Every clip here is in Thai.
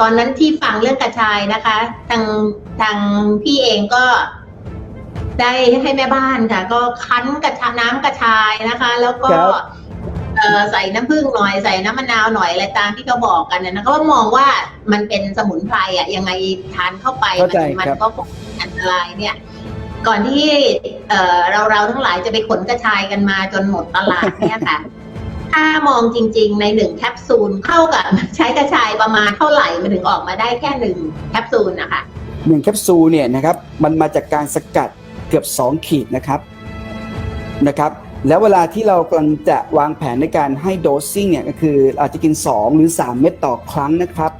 ตอนนั้นที่ฟังเรื่องกระชายนะคะ ทางทางพี่เองก็ได้ให้แม่บ้านค่ะ ก็คั้นกระชาน้ำกระชายนะคะ แล้วก็ครับเอ่อใส่น้ำผึ้งหน่อยใส่น้ำมะนาวหน่อยอะไรตามที่เขาบอกกันนะนะก็มองว่ามันเป็นสมุนไพรอะยังไงทานเข้าไปเข้าใจมัครับ ก็คงอันตรายเนี่ย ก่อนที่เอ่อเราเราทั้งหลายจะไปขนกระชายกันมาจนหมดตลาดเนี่ยค่ะ ถ้ามองจริงๆในหนึ่งแคปซูลเข้ากับใช้กระชายประมาณเท่าไหร่มันถึงออกมาได้แค่หนึ่งแคปซูลนะคะหนึ่งแคปซูลเนี่ยนะครับมันมาจากการสกัดเกือบ 2 ขีดนะครับนะครับ แล้วเวลาที่เรากำลังจะวางแผนในการให้โดสซิ่งเนี่ยก็คืออาจจะกิน 2 หรือ 3 เม็ดต่อครั้งนะครับ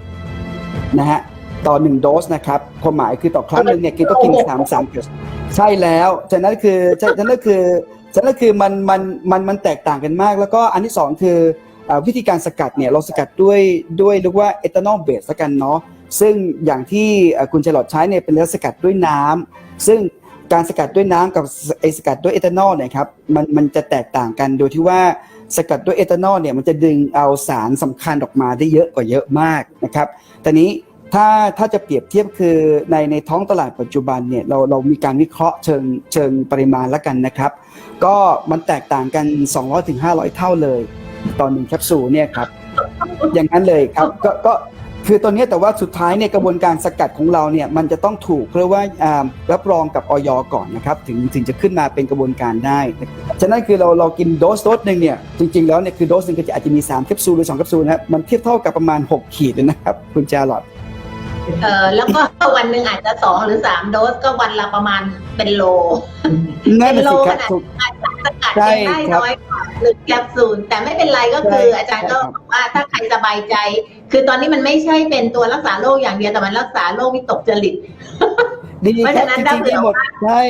นะฮะต่อ 1 โดสนะครับความหมายคือต่อครั้งหนึ่งเนี่ยกินต้องกิน3 3เกือบ ใช่แล้วฉะนั้นคือฉะนั้นคือฉะนั้นคือมันมันมันมันแตกต่างกันมาก แล้วก็อันที่สองคือวิธีการสกัดเนี่ยเราสกัดด้วยด้วยเรียกว่าเอทานอลเบสละกันเนาะซึ่งอย่างที่คุณชลอดใช้เนี่ยเป็นเนื้อสกัดด้วยน้ำซึ่งการสกัดด้วยน้ำกับไอสกัดด้วยเอทานอลเนี่ยครับมันมันจะแตกต่างกันโดยที่ว่าสกัดด้วยเอทานอลเนี่ยมันจะดึงเอาสารสำคัญออกมาได้เยอะกว่าเยอะมากนะครับแต่นี้ ถ้าถ้าจะเปรียบเทียบคือในในท้องตลาดปัจจุบันเนี่ยเราเรามีการวิเคราะห์เชิงเชิงปริมาณแล้วกันนะครับ ก็มันแตกต่างกัน 200-500ถึง500เท่าเลยต่อหนึ่งแคปซูลเนี่ยครับอย่างนั้นเลยครับก็ก็คือตอนนี้แต่ว่าสุดท้ายเนี่ยกระบวนการสกัดของเราเนี่ยมันจะต้องถูกเพื่อว่ารับรองกับออยก่อนนะครับถึงถึงจะขึ้นมาเป็นกระบวนการได้ฉะนั้นคือเราเรากินโดสโดสหนึ่งเนี่ยจริงๆแล้วเนี่ยคือโดสหนึ่งก็จะอาจจะมี3แคปซูลหรือ2แคปซูลนะครับมันเทียบเท่ากับประมาณ 6 ขีดเลยนะครับคุณจารอด เออแล้วก็วันหนึ่งอาจจะสองหรือสามโดสก็วันละประมาณเป็นโล นั่นน่ะสิครับเป็นโลขนาดถูกสกัดใช่ยังได้ครับน้อยกว่าหนึ่งแคปซูลแต่ไม่เป็นไรก็คือ ใช่อาจารย์ก็ใช่ครับ บอกว่าถ้าใครสบายใจ คือตอนนี้มันไม่ใช่เป็นตัวรักษาโรคอย่างเดียวแต่มันรักษาโรควิตกจริต ดีเพราะครัฉะบนั้นจถ้าริงๆเผื่อดีหมดใช่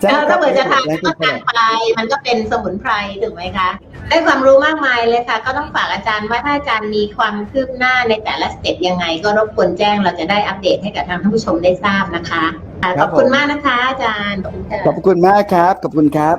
ใช่เออครัถ้าบเผื่อจะทานแล้วก็ทานไปมันก็เป็นสมุนไพรถูกไหมคะ ได้ความรู้มากมายเลยค่ะ ก็ต้องฝากอาจารย์ว่าถ้าอาจารย์มีความคืบหน้าในแต่ละสเต็ปยังไง ก็รบกวนแจ้งเราจะได้อัปเดตให้กับทางท่านผู้ชมได้ทราบนะคะค่ะขอบคุณมากนะคะ อาจารย์ขอบคุณค่ะขอบคุณมากครับขอบคุณครับ